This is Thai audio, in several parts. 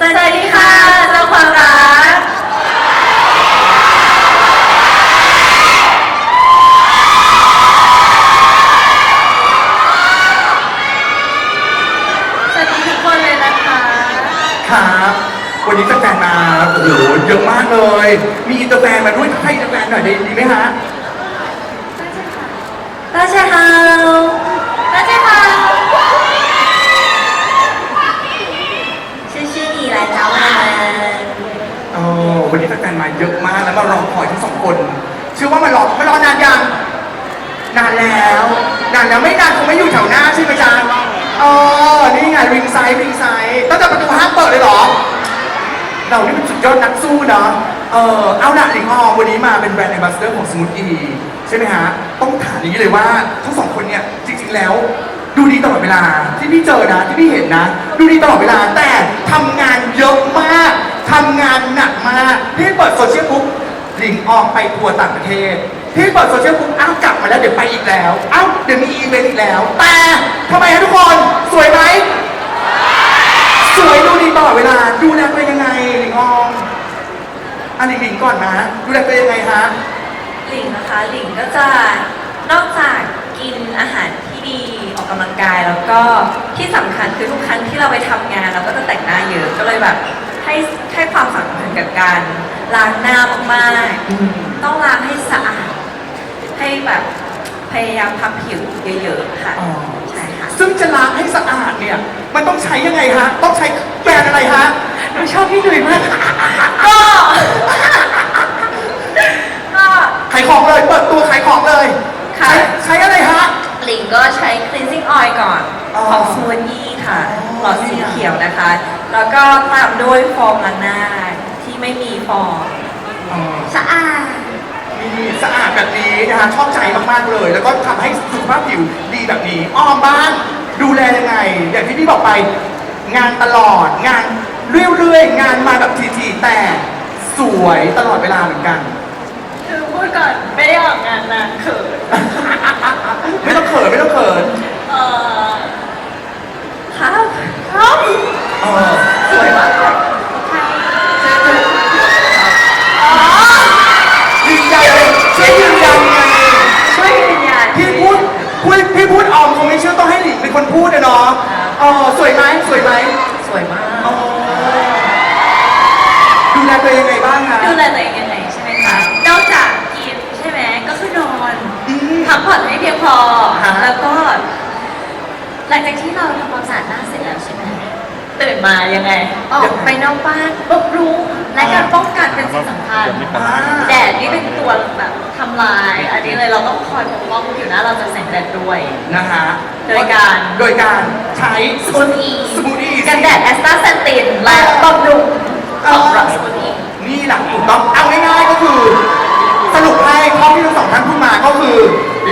สวัสดีค่ะ แล้วนานแล้วไม่นานคงไม่อยู่แถวหน้าใช่ไหมจ๊ะเออนี่ไงริงไซด์ริงไซด์ตั้งแต่ประตูห้าเปิดเลยเหรอ เรานี่เป็นสุดยอดนักสู้เนาะเออเอาละหลิงออวันนี้มาเป็นแบรนด์แอมบาสเดอร์ของสมูทอีใช่ไหมฮะ ต้องถามอย่างนี้เลยว่าทั้งสองคนเนี่ยจริง ๆ แล้ว ดูดีตลอดเวลาที่พี่เจอนะที่พี่เห็นนะ ดูดีตลอดเวลาแต่ทำงานเยอะมากทำงานหนักมากพี่เปิดโซเชียลปุ๊บหลิงออมไปทัวร์ต่างประเทศ พี่เปิดโซเชียลปุ๊บอ้าวกลับมาแล้วเดี๋ยวไปอีกแล้วอ้าวเดี๋ยวมีอีเวนต์อีกแล้ว แต่ทำไมฮะทุกคนสวยไหมสวยดูดีตลอดเวลาดูแลตัวเองยังไงหลิงออมอันหลิงหลิงก่อนนะดูแลตัวเองยังไงฮะหลิงนะคะหลิงก็จะนอกจากกินอาหารที่ดีออกกำลังกายแล้วก็ที่สำคัญคือทุกครั้งที่เราไปทำงานเราก็จะแต่งหน้าเยอะก็เลยแบบให้ให้ความสำคัญกับการล้างหน้ามากอืมๆต้องล้างให้สะอาด ให้แบบพยายามทำผิวเยอะๆค่ะ อ๋อ ใช่ค่ะซึ่งจะล้างให้สะอาดเนี่ย มันต้องใช้ยังไงฮะ ต้องใช้แบรนด์อะไรฮะ หนูชอบพี่หนุ่ยมาก ก็ ก็ ขายของเลย เปิดตัวขายของเลยค่ะ ใช้ใช้อะไรฮะ หลิงก็ใช้ cleansing oil ก่อนอ๋อของ s m o o t h i e ค่ะ อ๋อ หลอดสีเขียวนะคะ แล้วก็ตามด้วยโฟมล้างหน้าที่ไม่มีฟองอ๋อสะอาดนี่ สะอาดแบบนี้นะคะชอบใจมากๆเลย แล้วก็ทำให้สุขภาพผิวดีแบบนี้อ้อมบ้านดูแลยังไง อย่างที่พี่บอกไป งานตลอดงานเรื่อยๆ งานมาแบบทีๆแต่สวยตลอดเวลาเหมือนกัน คือพูดก่อนไม่ได้ออกงานนานเขินไม่ต้องเขินไม่ต้องเขินเออครับครับ เออสวยมาก พูดนะเนาะครับเออสวยไหมสวยไหมสวยมากเออดูแลตัวเองยังไงบ้างคะ ดูแลตัวเองยังไงใช่ไหมคะ นอกจากกินใช่ไหมก็คือนอนอืมพักผ่อนให้เพียงพอ ฮะ แล้วก็ หลังจากที่เราทำความสะอาดหน้าเสร็จแล้วใช่ไหมตื่นมายังไง ออกไปนอกบ้านบำรุงและการป้องกันเป็นสิ่งสำคัญ อ่าแดดนี่เป็นตัวแบบทำลาย อันนี้เลยเราต้องคอยปกป้องผิวหน้าเราจากแสงแดดด้วย นะคะ โดยการ โดยการใช้สมูทอีสมูทอี กันแดดแอสตาเซนตินและบำรุงของเราสมูทอีนี่แหละถูกต้องเอาง่ายๆก็คือ สรุปให้ข้อที่ทั้งสองท่านพูดมาก็คือ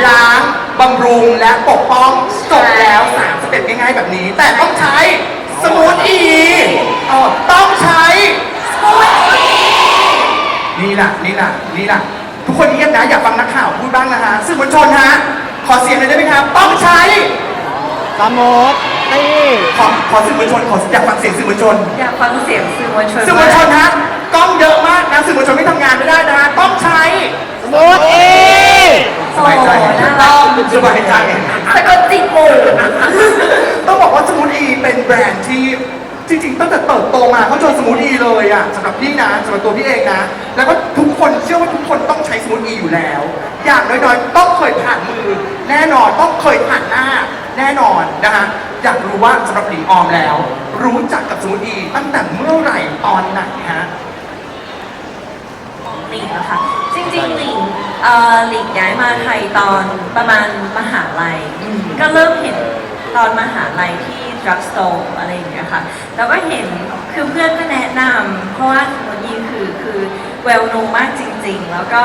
ล้างบำรุงและปกป้องจบแล้วสามสเต็ปง่ายๆแบบนี้ แต่ต้องใช้สมูทอีเออต้องใช้สมูทอีนี่แหละนี่แหละนี่แหละทุกคนเงียบนะอยากฟังนักข่าวพูดบ้างนะฮะสื่อมวลชนฮะขอเสียงหน่อยได้ไหมครับ ต้องใช้ สมุดตี้ขอขอสื่อมวลชนขออยากฟังเสียงสื่อมวลชน อยากฟังเสียงสื่อมวลชนสื่อมวลชนฮะกล้องเยอะมากนะสื่อมวลชนไม่ทำงานไม่ได้นะฮะต้องใช้สมุดอีโอ้โหน่ารักสบายใจสะกดจิตหมู่ต้องบอกว่าสมูทอีเป็นแบรนด์ที่จริงๆตั้งแต่เติบโตมาเขาจนสมูทอีเลยอะสำหรับพี่นะสำหรับตัวพี่เองนะ แล้วก็ทุกคนเชื่อว่าทุกคนต้องใช้สมูทอีอยู่แล้ว อย่างน้อยๆ ต้องเคยผ่านมือ แน่นอนต้องเคยผ่านหน้า แน่นอนนะฮะอยากรู้ว่าสำหรับหลิงออมแล้ว รู้จักกับสมูทอีตั้งแต่เมื่อไหร่ตอนไหนฮะ ของหลิงอะค่ะ จริงๆหลิงเอ่อหลิงย้ายมาไทยตอนประมาณมหาลัย อืม ก็เริ่มเห็นตอนมหาลัยที่ drugstore อะไรอย่างเงี้ยค่ะ แล้วก็เห็นคือเพื่อนก็แนะนำเพราะว่าสมุนยีคือคือ well known มากจริงๆ แล้วก็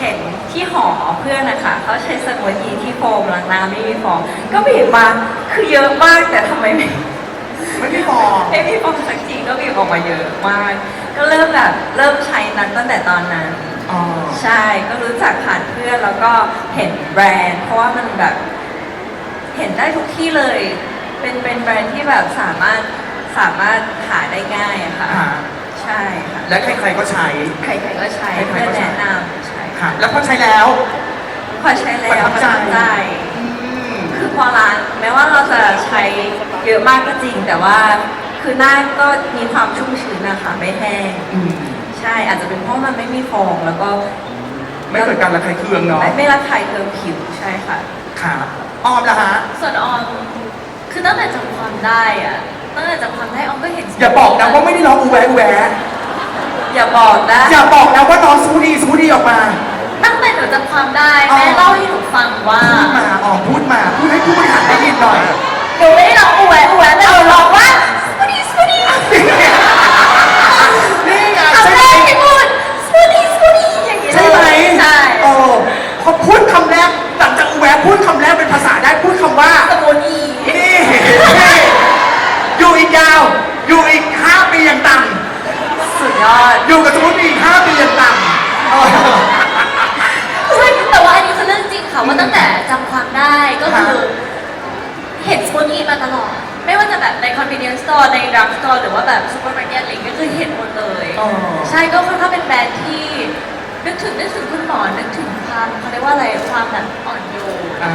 เห็นที่หอเพื่อนนะคะเขาใช้สมุนยีที่โฟมล้างห น้าไม่มีฟอง ก็บีบมาคือเยอะมากแต่ทำไมไม่ไม่ได้พอไม่มีฟองสักทีก็มีออกมาเยอะมาก ก็เริ่มแบบเริ่มใช้นั้นตั้งแต่ตอนนั้น อ๋อใช่ก็รู้จักผ่านเพื่อนแล้วก็เห็นแบรนด์ เพราะว่ามันแบบ เห็นได้ทุกที่เลย เป็นเป็นแบรนด์ที่แบบสามารถสามารถหาได้ง่ายอะค่ะ ค่ะใช่ค่ะ และใครๆก็ใช้ ใครๆก็ใช้ใครเพื่อๆก็ใช้ แนะนำใช่ค่ะแล้วพอใช้แล้ว พอใช้แล้วประทับใจใจอืม คือพอร้านแม้ว่าเราจะใช้เยอะมากก็จริง แต่ว่าคือหน้าก็มีความชุ่มชื้นนะคะไม่แห้งอืมใช่อาจจะเป็นเพราะมันไม่มีฟองแล้วก็ไม่เกิดการระคายเคืองเนาะไม่ไม่ระคายเคืองผิวใช่ค่ะ ค่ะออมละฮะ ส่วนออมคือตั้งแต่จำความได้อะตั้งแต่จำความได้ออมก็เห็นอย่าบอกนะว่าไม่ได้ร้องอูแวอูแวอย่าบอกนะอย่าบอกนะว่าน้องซูดีซูดีออกมาตั้งแต่ หนูจำความได้อ๋อแม่เล่าให้หนูฟังว่า พูดมาออมพูดมาพูดให้ผู้บริหารได้ยินหน่อยหนูไม่ได้ร้องอูแหวอูแหวแต่หนูร้องว่าสวัสดีสวัสดีนี่ไงคำใช่แรไหมกที่พูดสวัสดีสวัสดีอย่างนี้ใช่ไหมใช่โอ้พอพูดคำแรกหลังจากอูแวพูดคำแรกเป็นภาษาได้พูดคำว่า สมุนีนี่ นี่อยู่อีกยาว อยู่อีกห้าปีอย่างต่สุดยอดำอยู่กับสมุทรอีกห้าปีอย่างต่ำเออ ว่าตั้งแต่จำความได้ก็คือ เห็นสมุนีมาตลอด ไม่ว่าจะแบบใน convenience store ใน drug store หรือว่าแบบ supermarket อะไรอย่างเงี้ยก็คือเห็นหมดเลย อ๋อ ใช่ก็ค่อนข้างเป็นแบรนด์ที่ นึกถึงนึกถึงคุณหมอนึกถึงความเขาเรียกว่าอะไรความแบบอ่อนโยนอ่า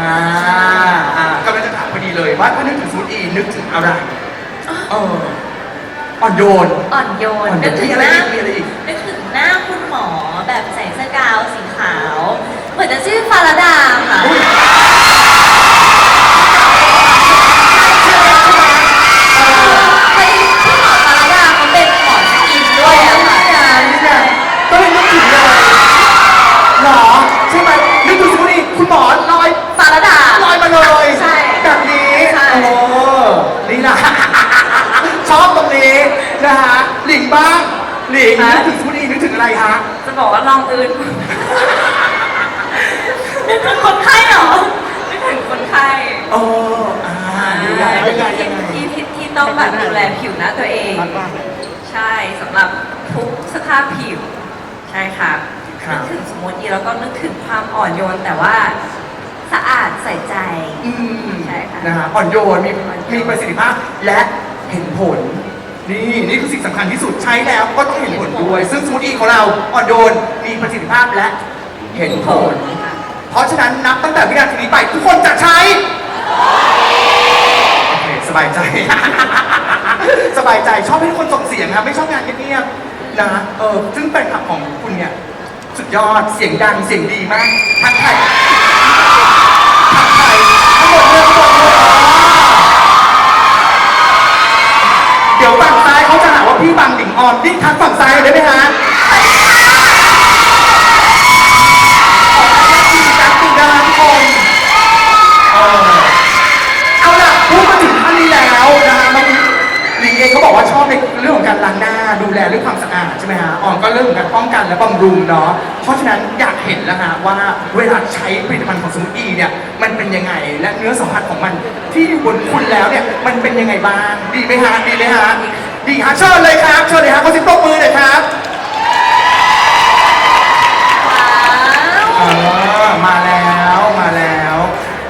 อ่ากำลังจะถามพอดีเลยว่าถ้านึกถึงสมุทรอีนึกถึงอะไรเอออ่อนโยน อ่อนโยนอ่อนโยนนึกถึงมีอะไรหน้าอีกมีอะไรอีก นึกถึงหน้าคุณหมอแบบใส่เสื้อกาวสีขาว เหมือนจะชื่อฟาราดาค่ะ อุ๊ย พอดีพี่หมอฟาราดาเขาเป็นหมอสกินด้วยอะค่ะ นี่ไงก็เลยนึกถึงเลยหรอใช่ไหมนึกถึงสมุทรอีคุณหมอลอย ฟาราดา ลอยมาเลย ใช่ แบบนี้ ใช่ โอ้นี่นะ ชอบตรงนี้นะฮะหลิงบ้างหลิง ฮะ นึกถึงสมุทรอีนึกถึงอะไรฮะ จะบอกว่าลองอื่น นึกถึงคนไข้เหรอ นึกถึงคนไข้ โอ้อ่ายังไงยังไงยังไง ที่ที่ที่ต้องแบบดูแลผิวหน้าตัวเอง ใช่สำหรับทุกสภาพผิว ใช่ค่ะครับนึกถึงสมมติอีแล้วก็นึกถึงความอ่อนโยนแต่ว่าสะอาดใส่ใจ อืมใช่ค่ะนะฮะอ่อนโยนมีอ่อนโยนมีประสิทธิภาพและเห็นผล นี่นี่คือสิ่งสำคัญที่สุดใช้แล้วก็ต้องเห็นผลด้วย ซึ่งสมุทรอีของเราอ่อนโยนมีประสิทธิภาพและเห็นผลเพราะฉะนั้นนับตั้งแต่วินาทีนี้ไปทุกคนจะใช้โอเคสบายใจ สบายใจชอบให้ทุกคนส่งเสียงครับไม่ชอบงานเงียบๆ นะเออซึ่งแฟนคลับของคุณเนี่ย สุดยอดเสียงดังเสียงดีมากทักทายทักทายทั้งหมดเลยทั้งหมดเลยเดี๋ยวฝั่งซ้ายเขาจะหาว่าพี่บังดิ่งออมนี่ทักฝั่งซ้ายได้ไหมฮะขออนุญาตทีมการตีดาราทุกคนเอาล่ะพูดมาถึงท่านนี้แล้วนะฮะมันลิงเองเขาบอกว่าชอบในเรื่องของการล้างหน้า ดูแลเรื่องความสะอาดใช่ไหมฮะออมก็เรื่องของการป้องกันและบำรุงเนาะเพราะฉะนั้นอยากเห็นแล้วฮะว่าเวลาใช้ผลิตภัณฑ์ของสมุทรอีเนี่ยมันเป็นยังไงและเนื้อสัมผัสของมันที่อยู่บนคุณแล้วเนี่ยมันเป็นยังไงบ้างดีไหมฮะดีไหมฮะดีฮะเชิญเลยครับเชิญเลยฮะขอเสิบตบมือหน่อยครับว้าวเออมาแล้วมาแล้ว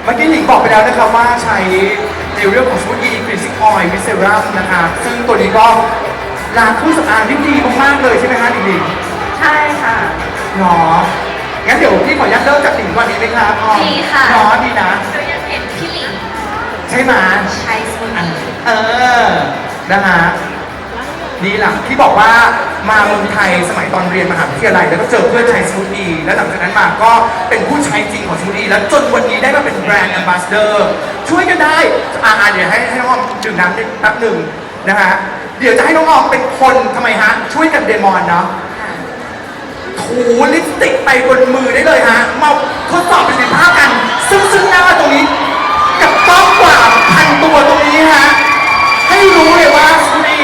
เมื่อกี้หลิงบอกไปแล้วนะครับว่าใช้ในเรื่องของสมูทอีครีซิกออยล์วิเซรัมนะครับซึ่งตัวนี้ก็ ล้างเครื่องสำอางได้ดีมากๆเลยใช่ไหมฮะหลิงหลิงใช่ค่ะ เนาะงั้นเดี๋ยวพี่ขออนุญาตเริ่มจากหลิงก่อนดีไหมครับออมดีค่ะ เนาะดีนะหนูยังเห็นพี่หลิงใช่ไหมใช้สมุนีเออนะฮะนี่แหละที่บอกว่ามาเมืองไทยสมัยตอนเรียนมหาวิทยาลัยแล้วก็เจอเพื่อนใช้สมูทอีแล้วหลังจากนั้นมาก็เป็นผู้ใช้จริงของสมูทอีแล้วจนวันนี้ได้มาเป็นแบรนด์แอมบาสเดอร์ช่วยกันได้อ่าเดี๋ยวให้ให้น้องออมดื่มน้ำนิดแป๊บหนึ่งนะฮะ เดี๋ยวจะให้น้องออมเป็นคนทำไมฮะ ช่วยกันเดมอนเนาะถูลิปสติกไปบนมือได้เลยฮะ มาทดสอบประสิทธิภาพกัน ซึ่งซึ่งหน้าตรงนี้ กับกล้องกว่าพันตัวตรงนี้ฮะ ให้รู้เลยว่าสตี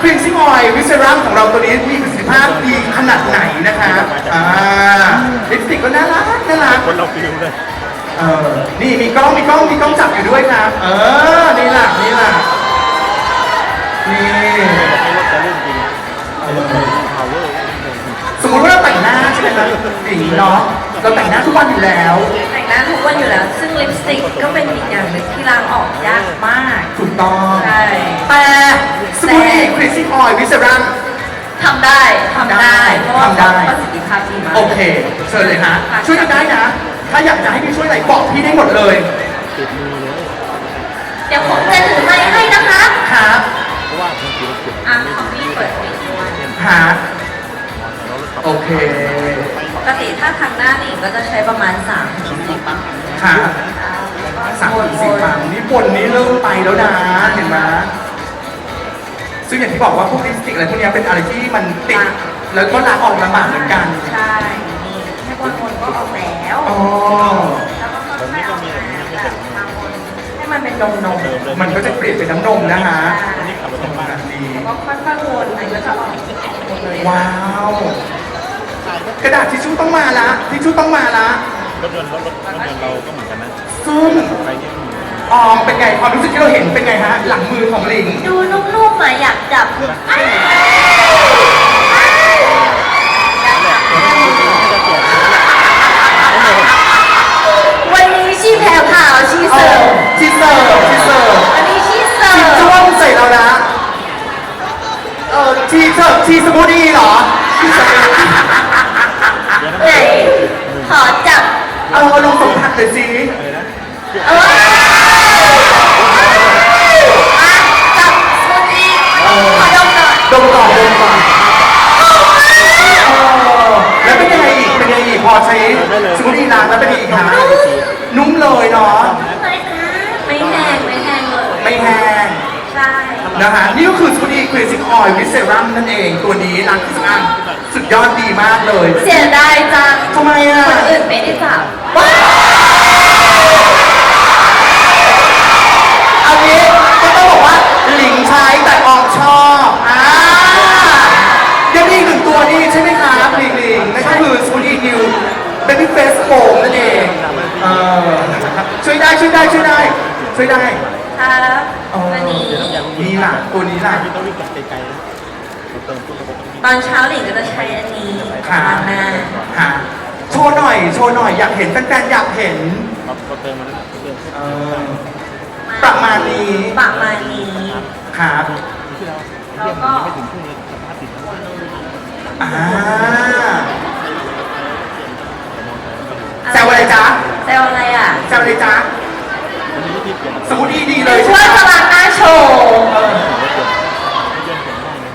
ครีมซิงออยวิเซรัมของเราตัวนี้มีประสิทธิภาพดีขนาดไหนนะคะอ่าลิปสติกก็น่ารักน่ารักคนเราฟิลเลยเออนี่มีกล้องมีกล้องมีกล้องจับอยู่ด้วยครับ เออ นี่ล่ะนี่ล่ะ นี่ให้รถจะเล่นจริงพาวเวอร์สมมติว่าเราแต่งหน้าใช่ไหมครับอย่างนี้เนาะเราแต่งหน้าทุกวันอยู่แล้ว แต่งหน้าทุกวันอยู่แล้ว ซึ่งลิปสติกก็เป็นอีกอย่างหนึ่งที่ล้างออกยากมากถูกต้อง ใช่แต่สมูทตี้ครีซิ่งออยล์วิเซรัม ทำได้ทำได้ เพราะว่าทำได้ ประสิทธิภาพดีมาก โอเคเชิญเลยฮะช่วยกันได้นะ ถ้าอยากจะให้พี่ช่วยอะไรบอกพี่ได้หมดเลยติดมือเลยเดี๋ยวผมจะถือไม้ให้ อะของพี่เปิดปิดด้วยฮะโอเคปกติถ้าทางหน้าหนิงก็จะใช้ประมาณ3ถึง10ปั๊มฮะสามถึงสี่ปังนี่บนนี้เริ่มไปแล้วนะเห็นไหมซึ่งอย่างที่บอกว่าพวกลิปสติกอะไรพวกเนี้ยเป็นอะไรที่มันติดแล้วก็ล้างออกลำบากเหมือนกัน ใช่นี่แค่วนๆก็ออกแล้วอ๋อแล้วก็ค่อยๆออกมาแบบมาวนให้มันเป็นนมนมๆมันก็จะเปลี่ยนเป็นน้ำนมนะฮะ วันนี้ขับรถกลับบ้านแบบนี้แล้วก็ค่อยๆวนมันก็จะออกหมดเลยว้าว กระดาษทิชชู่ต้องมาละทิชชู่ต้องมาละรถยนต์รถรถรถยนต์เราก็เหมือนกันนะซึ่งไปเนี่ยมีออมเป็นไงความรู้สึกที่เราเห็นเป็นไงฮะ หลังมือของลิงดูนุ่มๆมาอยากจับวันนี้ชีแผ่วผ่าวชีเอเสิร์อฟชีเสิร์ฟชีเสิร์ฟ วันนี้ชีเสิชีร์ฟจ้วงใส่เรานะ เออชีเสิร์ฟชีสมูทตี้เหรอ จ๊ะมันมีวิธีเปลี่ยนสมมติดีๆเลยใช่ช่ไหวยมพลังหน้าโชว์เออเปลี่ยนเปลี่ยนง่ายนะ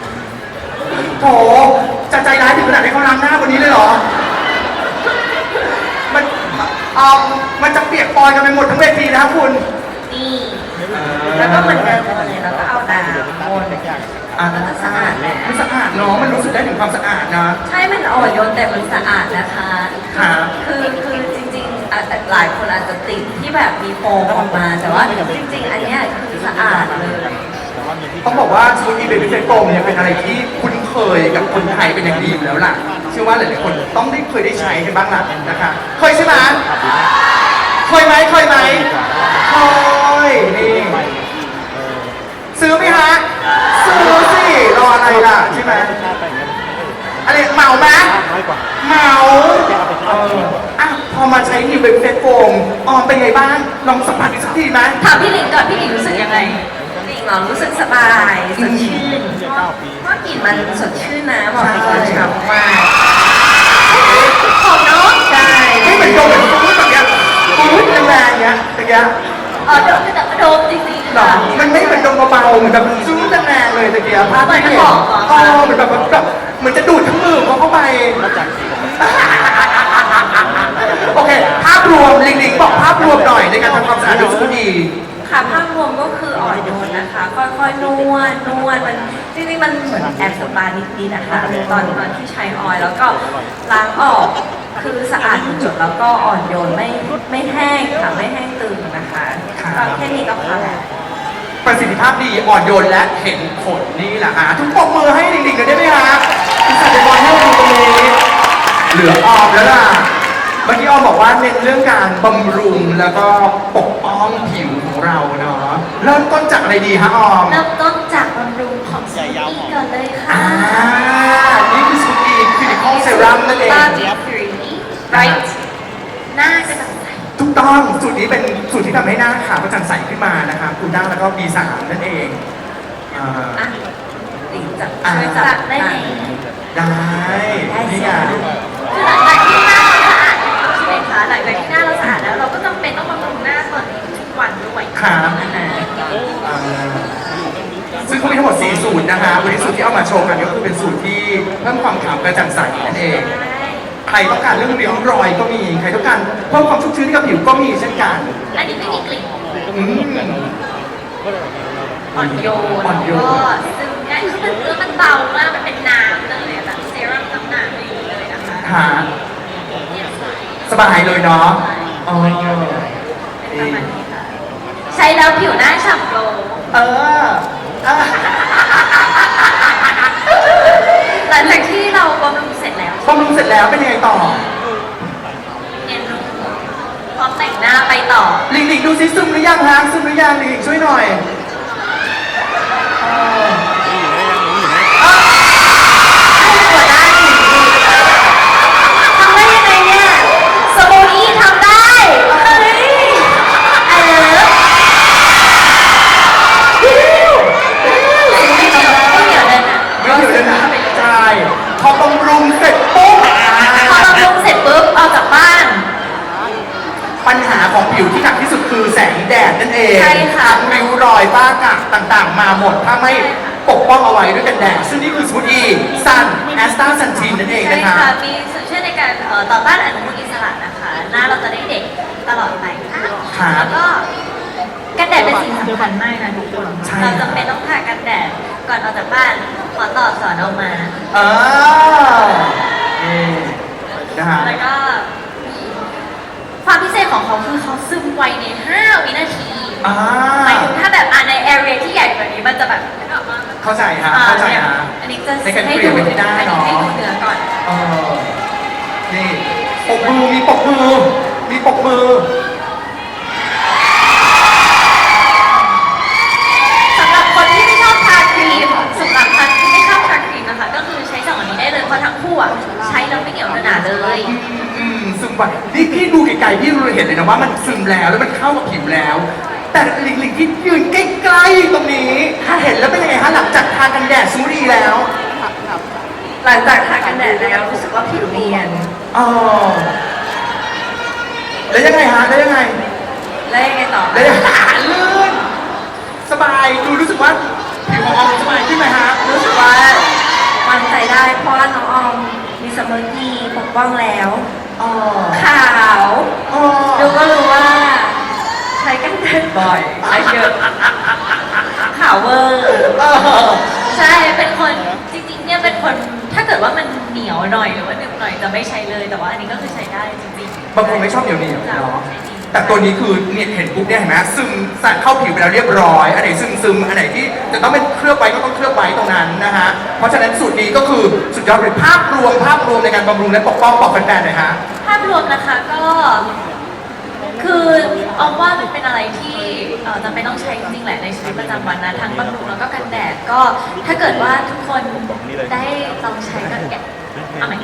โถจะใจร้ายถึงขนาดให้เขาล้างหน้าวันนี้เลยเหรอ มันเออมันจะเปียกปอนกันไปหมดทั้งเวทีนะครับคุณ นี่ แล้วก็เหมือนเดิมเลยเราก็เอาน้ำวนอ่าสะอาดมันสะอาดเนาะมันรู้สึกได้ถึงความสะอาดนะ ใช่มันอ่อนโยนแต่มันสะอาดนะคะ ครับ คือ หลายคนอาจจะติดที่แบบมีโฟมออกมา แต่ว่าจริงๆ อันเนี้ยคือสะอาดเลย ต้องบอกว่าสมูทตี้เบบี้เฟสโฟมเนี่ยเป็นอะไรที่คุ้นเคยกับคนไทยเป็นอย่างดีอยู่แล้วล่ะ เชื่อว่าหลายๆคนต้องได้เคยได้ใช้กันบ้างล่ะนะคะเคยใช่ไหมเคยไหมเคยไหมเคยนี่ซื้อไหมฮะซื้อสิรออะไรล่ะใช่ไหมอะไรเหมาไหมน้อยกว่าเหมาเออ อะพอมาใช้นิวเบบี้เฟสโฟมออมเป็นไงบ้างลองสัมผัสอีกสักทีไหม ถามพี่หลิงก่อนพี่หลิงรู้สึกยังไง จริงเรารู้สึกสบายสดชื่นเก้าปีเพราะกลิ่นมันสดชื่นนะบอกเลยใช่ใช่ฉ่ำมากของน้องใช่ไม่เหมือนโดนเหมือนฟูดแบบเนี้ยฟูดแรงๆเนี้ยตะเกียบเออโดมแต่ก็โดมจริงๆหรอค่ะ มันไม่เหมือนดมเบาๆเหมือนแบบซู้แรงๆเลยตะเกียบภาพที่เห็นเหมือนหอมเหรอเออเหมือนแบบแบบเหมือนจะดูดทั้งมือเขาเข้าไปแล้วจาก โอเค ภาพรวมลิงลิงบอกภาพรวมหน่อยในการทำความสะอาดดูสุดี ค่ะภาพรวมก็คืออ่อนโยนนะคะ ค่อยๆนวดนวดมันจริงๆมันเหมือนแอบสปานิดๆนะคะตอนตอนที่ใช้ออยล์แล้วก็ล้างออกคือสะอาดทุกจุดแล้วก็อ่อนโยนไม่ไม่แห้งค่ะไม่แห้งตึงนะคะก็แค่นี้ก็พอแล้วประสิทธิภาพดีอ่อนโยนและเห็นผลนี่แหละฮะทุกปรบมือให้ลิงลิงกันได้ไหมฮะคุณสัตย์บอลให้ดูตรงนี้เหลือออมแล้วล่ะ เมื่อกี้ออมบอกว่าเน้นเรื่องการบำรุงแล้วก็ปกป้องผิวของเราเนาะเริ่มต้นจากอะไรดีฮะออมเริ่มต้นจากบำรุงของสกีก่อนเลยค่ะอ่านี่คือสกีคลินิคอลเซรั่มนั่นเองตาจีฟรีไรท์หน้าจะแบบใสถูกต้องต้องสูตรนี้เป็นสูตรที่ทำให้หน้าขาวกระจ่างใสขึ้นมานะครับคุณด้าแล้วก็ B3 นั่นเองอ่า อะติงจับอ่าช่วยจับได้ไหม ได้ นี่ไงคือหลังจากที่ คะหลังจากที่หน้าเราสะอาดแล้วเราก็จำเป็นต้องบำรุงหน้าตอนนี้ทุกวันด้วยครับอ่าอ่าซึ่งเขามีทั้งหมด 4 สูตรนะคะวันนี้สูตรที่เอามาโชว์กันก็คือเป็นสูตรที่เพิ่มความขาวกระจ่างใสนั่นเอง ใครต้องการเรื่องริ้วรอยก็มี ใครต้องการเพิ่มความชุ่มชื้นให้กับผิวก็มีเช่นกันอันนี้ไม่มีกลิ่นอืม อ่อนโยนอ่อนโยนก็ซึ่งง่ายคือมันเนื้อมันเบามากมันเป็นน้ำเลยแบบเซรั่มน้ำหนักอะไรอย่างนี้เลยนะคะหาเนี่ย สวยสบายเลยเนาะอ๋อเป็นประมาณนี้ค่ะ ใช้แล้วผิวหน้าฉ่ำโกลว์เอออะหลังจากที่เราบำรุงเสร็จแล้วบำรุงเสร็จแล้วเป็นยังไงต่อเนียนนุ่มพร้อมแต่งหน้าไปต่อลิงลิงดูซิซึมหรือยังฮะซึมหรือยังลิงช่วยหน่อย ค่ะครับ แล้วก็กันแดดเป็นสิ่งสำคัญมากนะทุกคนใช่ เราจำเป็นต้องทากันแดดก่อนออกจากบ้านขอต่อสอนออกมาเออนี่นะฮะ แล้วก็ความพิเศษของเขาคือเขาซึมไวใน 5 วินาทีอ่า หมายถึงถ้าแบบอะในแอเรียที่ใหญ่กว่านี้มันจะแบบเข้าใจฮะอ่เข้าใจนี่ยฮะ อันนี้จะในการให้เปลี่ดูยนเป็นได้อันนี้เนาะให้ดูเนื้อก่อน เออนี่ปกมือมีปกมือ มีปกมือ สำหรับคนที่ไม่ชอบทาครีมสำหรับคนที่ไม่ชอบทาครีมนะคะ ก็คือใช้สองอันนี้ได้เลยเพราะทั้งคู่ อะใช้แล้วไม่เหนียวหนาเลยอืมอืมซึมไปนี่พี่ดูไกลๆพี่รู้เห็นเลยนะว่ามันซึมแล้วแล้วมันเข้ากับผิวแล้ว แต่ลิงลิงที่ยืนใกล้ๆตรงนี้ถ้าเห็นแล้วเป็นยังไงฮะหลังจากทากันแดดซูรีแล้ว หลังจากทากันแดดแล้วรู้สึกว่าผิวเนียนอ๋อแล้วยังไงฮะแล้วยังไงแล้วยังไงต่อแล้วยังไงลื่นสบายดูรู้สึกว่าผิวของออมสบายขึ้นไหมฮะรู้สึกว่า มั่นใจได้ เพราะว่าน้องออมมีสมาธิปกป้องแล้ว อ๋อขาวอ๋อดูก็รู้ว่า ใช้กันแดดบ่อยใช้เยอะขาวเวอร์เออใช่เป็นคนจริงๆเนี่ยเป็นคนถ้าเกิดว่ามันเหนียวหน่อยหรือว่าหนึบหน่อยจะไม่ใช้เลยแต่ว่าอันนี้ก็คือใช้ได้จริงๆบางคนไม่ชอบเหนียวเหนียวๆจ้ะเนาะใช้ดี แต่ตัวนี้คือเนี่ยเห็นปุ๊บเนี่ยเห็นไหมซึมใส่เข้าผิวไปแล้วเรียบร้อย อันไหนซึมซึมอันไหนที่จะต้องเป็นเคลือบไว้ก็ต้องเคลือบไว้ตรงนั้นนะฮะ เพราะฉะนั้นสูตรนี้ก็คือสุดยอดเลยภาพรวมภาพรวมในการบำรุงและปกป้องบอกแฟนๆหน่อยฮะ ภาพรวมนะคะก็ คือเอาว่ามันเป็นอะไรที่เอ่อจำเป็นต้องใช้จริงๆแหละในชีวิตประจำวันนะทั้งบำรุงแล้วก็กันแดดก็ถ้าเกิดว่าทุกคนได้ลองใช้กันแดดเอาใหม่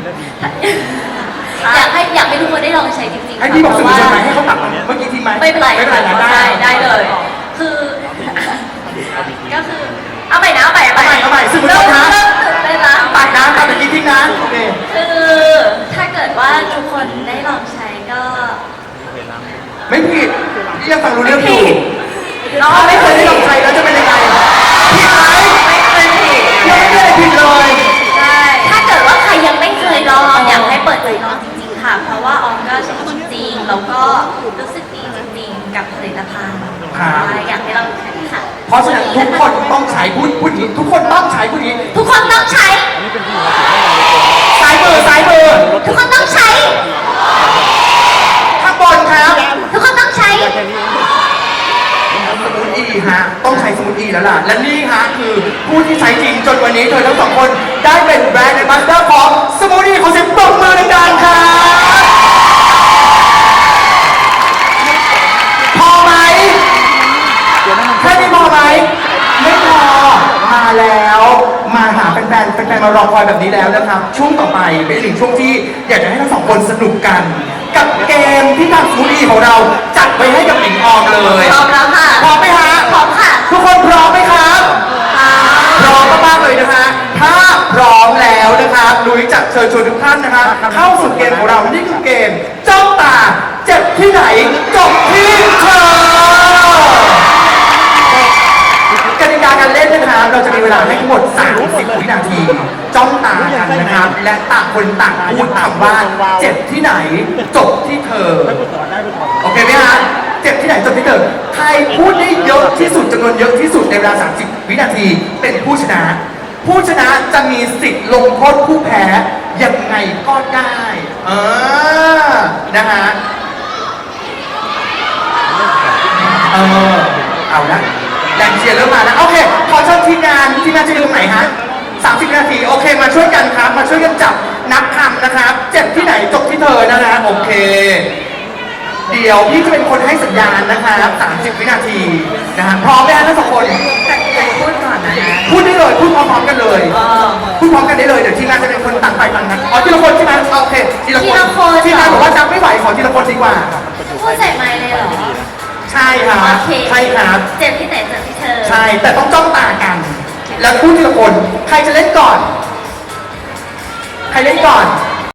อยากให้อยากให้ทุกคนได้ลองใช้จริงๆให้พี่บอกเพสื่อราะมวลชนไหมว่าให้เขาตัดเมื่อกี้ทีไหมไม่เป็นไรไม่เป็นไรนะได้ ได้เลย คือ ก็คือ เอาใหม่นะเอาใหม่เอาใหม่เอาใหม่สื่อมวลชนนะ เริ่มตื่นเต้นละ ตัดนะตัดเมื่อกี้ทิ้งนะโอเคคือถ้าเกิดว่าทุกคนได้ลองใช้ก็ไม่ผิดพี่ยังฟังรู้เรื่องอยู่ น้องออมไม่ไม่เคเคยยได้ลองผิดใช้แล้วจะ ณฑ์ครับใช่อยากให้ลองใช้ค่ะเพราะฉะนั้นทุกคนต้องใช้พูดพูดอย่างนี้ทุกคนต้องใช้พูดอย่างนี้ทุกคนต้องใช้ซ้ายมือซ้ายมือทุกคนต้องใช้ ข้างบนครับ ทุกคนต้องใช้ สมุนอีฮะต้องใช้สมุนอีแล้วล่ะ และนี่ฮะคือผู้ที่ใช้จริงจนวันนี้เธอทั้งสองคนได้เป็นแบรนด์ในบัสเตอร์ของสมุนอีของเสียงปรบมือดังๆครับพอไหมแค่นี้พอไหมไม่พอมาแล้วมาหาแฟนๆแฟนๆมารอคอยแบบนี้แล้วนะครับ ช่วงต่อไป เป็นอีกหนึ่งช่วงที่อยากจะให้ทั้งสองคนสนุกกัน กับเกมที่ทางฟูดีของเราจัดไว้ให้กับหญิงออมเลยพร้อมแล้วค่ะพร้อมไหมฮะพร้อมค่ะ ทุกคนพร้อมไหมครับพร้อมมากๆเลยนะฮะถ้าพร้อมแล้วนะครับลุยจะเชิญชวนทุกท่านนะครับเข้าสู่เกมของเรานี่คือเกมจ้องตาเจ็บที่ไหนจบ เราจะมีเวลาให้ทั้งหมด 30วินาที จ้องตากันนะครับ และต่างคนต่างพูดคำว่าเจ็บที่ไหน จบที่เธอ โอเคไหมฮะเจ็บที่ไหนจบที่เธอ ใครพูดได้เยอะที่สุดจำนวนเยอะที่สุดในเวลา 30 วินาที เป็นผู้ชนะ ผู้ชนะจะมีสิทธิ์ลงโทษผู้แพ้ยังไงก็ได้เออนะฮะเออเอาละ แรงเชียร์เริ่มมาแล้ว โอเค ขอเชิญทีมงานทีมงานจะอยู่ตรงไหนฮะ30วินาที โอเค มาช่วยกันครับ มาช่วยกันจับนับคำนะครับ เจ็บที่ไหนจบที่เธอนะฮะโอเค เดี๋ยวพี่จะเป็นคนให้สัญญาณนะครับ30 วินาทีนะฮะพร้อมไหมฮะทั้งสองคน แต่ใครพูดก่อนนะฮะพูดได้เลย พูดพร้อมๆกันเลยอ๋อพูดพร้อมกันได้เลย เดี๋ยวทีมงานจะเป็นคนต่างไปต่างกันอ๋อทีละคนใช่ไหมโอเค ทีละคนทีละคน ทีมงานบอกว่าจำไม่ไหว ขอทีละคนดีกว่า พูดใส่ไมค์เลยเหรอ ใช่ครับโอเคใช่ครับ เจ็บที่ไหนเจ็บที่เธอ ใช่ แต่ต้องจ้องตากัน แล้วพูดทีละคน ใครจะเล่นก่อน ใครเล่นก่อน